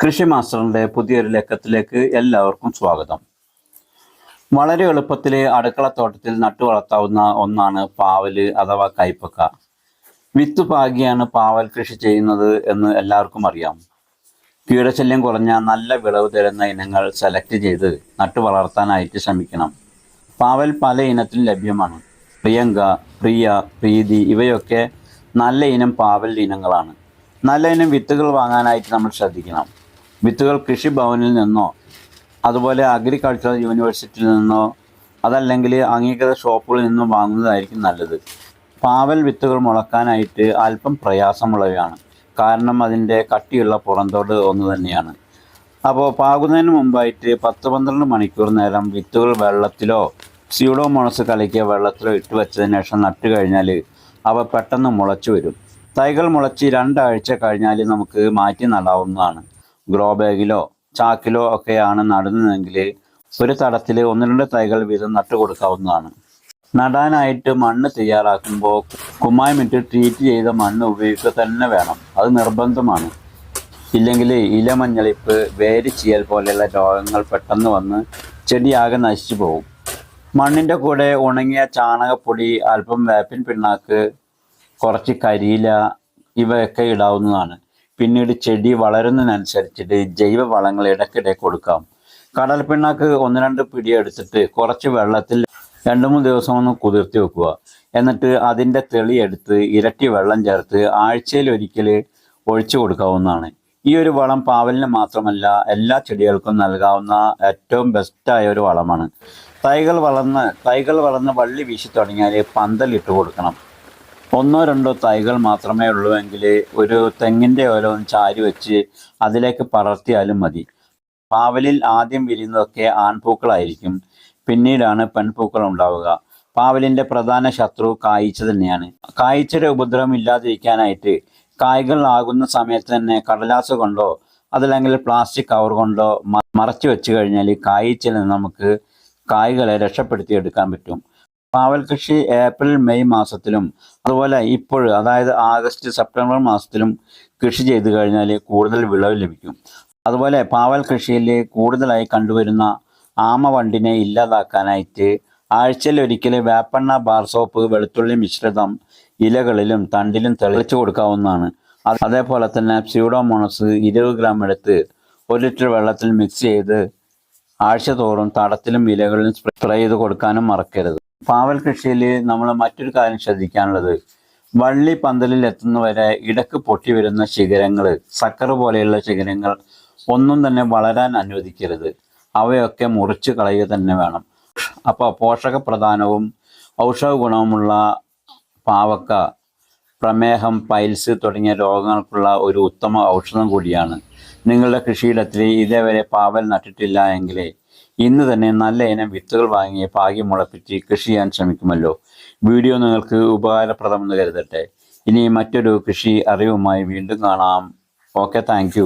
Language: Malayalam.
കൃഷി മാസ്റ്ററിന്റെ പുതിയൊരു ലക്കത്തിലേക്ക് എല്ലാവർക്കും സ്വാഗതം. വളരെ എളുപ്പത്തിൽ അടുക്കളത്തോട്ടത്തിൽ നട്ടു വളർത്താവുന്ന ഒന്നാണ് പാവൽ അഥവാ കൈപ്പക്ക. വിത്ത് പാകിയാണ് പാവൽ കൃഷി ചെയ്യുന്നത് എന്ന് എല്ലാവർക്കും അറിയാം. കീടശല്യം കുറഞ്ഞ നല്ല വിളവ് തരുന്ന ഇനങ്ങൾ സെലക്ട് ചെയ്ത് നട്ടു വളർത്താനായിട്ട് ശ്രമിക്കണം. പാവൽ പല ഇനത്തിലും ലഭ്യമാണ്. പ്രിയങ്ക പ്രിയ പ്രീതി ഇവയൊക്കെ നല്ല ഇനം പാവൽ ഇനങ്ങളാണ്. നല്ല ഇനം വിത്തുകൾ വാങ്ങാനായിട്ട് നമ്മൾ ശ്രദ്ധിക്കണം. വിത്തുകൾ കൃഷിഭവനിൽ നിന്നോ അതുപോലെ അഗ്രികൾച്ചറൽ യൂണിവേഴ്സിറ്റിയിൽ നിന്നോ അതല്ലെങ്കിൽ അംഗീകൃത ഷോപ്പുകളിൽ നിന്നും വാങ്ങുന്നതായിരിക്കും നല്ലത്. പാവൽ വിത്തുകൾ മുളക്കാനായിട്ട് അല്പം പ്രയാസമുള്ളവയാണ്. കാരണം അതിന്റെ കട്ടിയുള്ള പുറന്തോട് ഒന്ന് തന്നെയാണ്. അപ്പോൾ പാകുന്നതിന് മുമ്പായിട്ട് പത്ത് പന്ത്രണ്ട് മണിക്കൂർ നേരം വിത്തുകൾ വെള്ളത്തിലോ സ്യൂഡോമോണസ് കലക്കിയ വെള്ളത്തിലോ ഇട്ട് വെച്ചതിന് ശേഷം നട്ടു കഴിഞ്ഞാൽ അവ പെട്ടെന്ന് മുളച്ചു വരും. തൈകൾ മുളച്ച് രണ്ടാഴ്ച കഴിഞ്ഞാൽ നമുക്ക് മാറ്റി നടാവുന്നതാണ്. ഗ്രോ ബാഗിലോ ചാക്കിലോ ഒക്കെയാണ് നടുന്നതെങ്കിൽ ഒരു തടത്തിൽ ഒന്ന് രണ്ട് തൈകൾ വീതം നട്ടു കൊടുക്കാവുന്നതാണ്. നടാനായിട്ട് മണ്ണ് തയ്യാറാക്കുമ്പോൾ കുമ്മായമിട്ട് ട്രീറ്റ് ചെയ്ത മണ്ണ് ഉപയോഗിക്കുക തന്നെ വേണം. അത് നിർബന്ധമാണ്. ഇല്ലെങ്കിൽ ഇലമഞ്ഞളിപ്പ് വേര് ചീയൽ പോലെയുള്ള രോഗങ്ങൾ പെട്ടെന്ന് വന്ന് ചെടിയാകെ നശിച്ചു പോകും. മണ്ണിന്റെ കൂടെ ഉണങ്ങിയ ചാണകപ്പൊടി അല്പം വേപ്പിൻ പിണ്ണാക്ക് കുറച്ച് കരിയില ഇവയൊക്കെ ഇടാവുന്നതാണ്. പിന്നീട് ചെടി വളരുന്നതിനനുസരിച്ചിട്ട് ജൈവ വളങ്ങൾ ഇടയ്ക്കിടെ കൊടുക്കാം. കടൽ പിണ്ണാക്ക് ഒന്ന് രണ്ട് പിടി എടുത്തിട്ട് കുറച്ച് വെള്ളത്തിൽ രണ്ട് മൂന്ന് ദിവസം ഒന്ന് കുതിർത്തി വെക്കുക. എന്നിട്ട് അതിന്റെ തെളിയെടുത്ത് ഇരട്ടി വെള്ളം ചേർത്ത് ആഴ്ചയിൽ ഒരിക്കൽ ഒഴിച്ചു കൊടുക്കാവുന്നതാണ്. ഈ ഒരു വളം പാവലിന് മാത്രമല്ല എല്ലാ ചെടികൾക്കും നൽകാവുന്ന ഏറ്റവും ബെസ്റ്റായ ഒരു വളമാണ്. തൈകൾ വളർന്ന് തൈകൾ വളർന്ന് വള്ളി വീശി തുടങ്ങിയാൽ പന്തലിട്ട് കൊടുക്കണം. ഒന്നോ രണ്ടോ തൈകൾ മാത്രമേ ഉള്ളൂവെങ്കിൽ ഒരു തെങ്ങിന്റെ ഓരോ ചാരി വെച്ച് അതിലേക്ക് പടർത്തിയാലും മതി. പാവലിൽ ആദ്യം വിരിയുന്നതൊക്കെ ആൺപൂക്കളായിരിക്കും. പിന്നീടാണ് പെൺപൂക്കൾ ഉണ്ടാവുക. പാവലിന്റെ പ്രധാന ശത്രു കായ്ച്ച തന്നെയാണ്. കായ്ച്ചയുടെ ഉപദ്രവം ഇല്ലാതിരിക്കാനായിട്ട് കായ്കൾ ആകുന്ന സമയത്ത് തന്നെ കടലാസ് കൊണ്ടോ അതല്ലെങ്കിൽ പ്ലാസ്റ്റിക് കവർ കൊണ്ടോ മറച്ചു വെച്ച് കഴിഞ്ഞാൽ കായ്ച്ചയിൽ നിന്ന് നമുക്ക് കായ്കളെ രക്ഷപ്പെടുത്തിയെടുക്കാൻ പറ്റും. പാവൽ കൃഷി ഏപ്രിൽ മെയ് മാസത്തിലും അതുപോലെ ഇപ്പോൾ അതായത് ആഗസ്റ്റ് സെപ്റ്റംബർ മാസത്തിലും കൃഷി ചെയ്തു കഴിഞ്ഞാൽ കൂടുതൽ വിളവ് ലഭിക്കും. അതുപോലെ പാവൽ കൃഷിയിൽ കൂടുതലായി കണ്ടുവരുന്ന ആമ വണ്ടിനെ ഇല്ലാതാക്കാനായിട്ട് ആഴ്ചയിൽ ഒരിക്കൽ വേപ്പെണ്ണ ബാർ സോപ്പ് വെളുത്തുള്ളി മിശ്രിതം ഇലകളിലും തണ്ടിലും തെളിച്ചു കൊടുക്കാവുന്നതാണ്. അതേപോലെ തന്നെ സ്യൂഡോമോണസ് ഇരുപത് ഗ്രാം എടുത്ത് ഒരു ലിറ്റർ വെള്ളത്തിൽ മിക്സ് ചെയ്ത് ആഴ്ച തോറും തടത്തിലും ഇലകളിലും സ്പ്രേ ചെയ്ത് കൊടുക്കാനും മറക്കരുത്. പാവൽ കൃഷിയിൽ നമ്മൾ മറ്റൊരു കാര്യം ശ്രദ്ധിക്കാനുള്ളത്. വള്ളി പന്തലിൽ എത്തുന്നവരെ ഇടയ്ക്ക് പൊട്ടി വരുന്ന ശിഖരങ്ങൾ സക്കർ പോലെയുള്ള ശിഖരങ്ങൾ ഒന്നും തന്നെ വളരാൻ അനുവദിക്കരുത്. അവയൊക്കെ മുറിച്ച് കളയുക തന്നെ വേണം. അപ്പോൾ പോഷക പ്രധാനവും ഔഷധ ഗുണവുമുള്ള പാവക്ക പ്രമേഹം പൈൽസ് തുടങ്ങിയ രോഗങ്ങൾക്കുള്ള ഒരു ഉത്തമ ഔഷധം കൂടിയാണ്. നിങ്ങളുടെ കൃഷിയിടത്തിൽ ഇതേവരെ പാവൽ നട്ടിട്ടില്ല എങ്കിലേ ഇന്ന് തന്നെ നല്ല ഇനം വിത്തുകൾ വാങ്ങി പാകി മുളപ്പിച്ച് കൃഷി ചെയ്യാൻ ശ്രമിക്കുമല്ലോ. വീഡിയോ നിങ്ങൾക്ക് ഉപകാരപ്രദമെന്ന് കരുതട്ടെ. ഇനി മറ്റൊരു കൃഷി അറിവുമായി വീണ്ടും കാണാം. Okay thank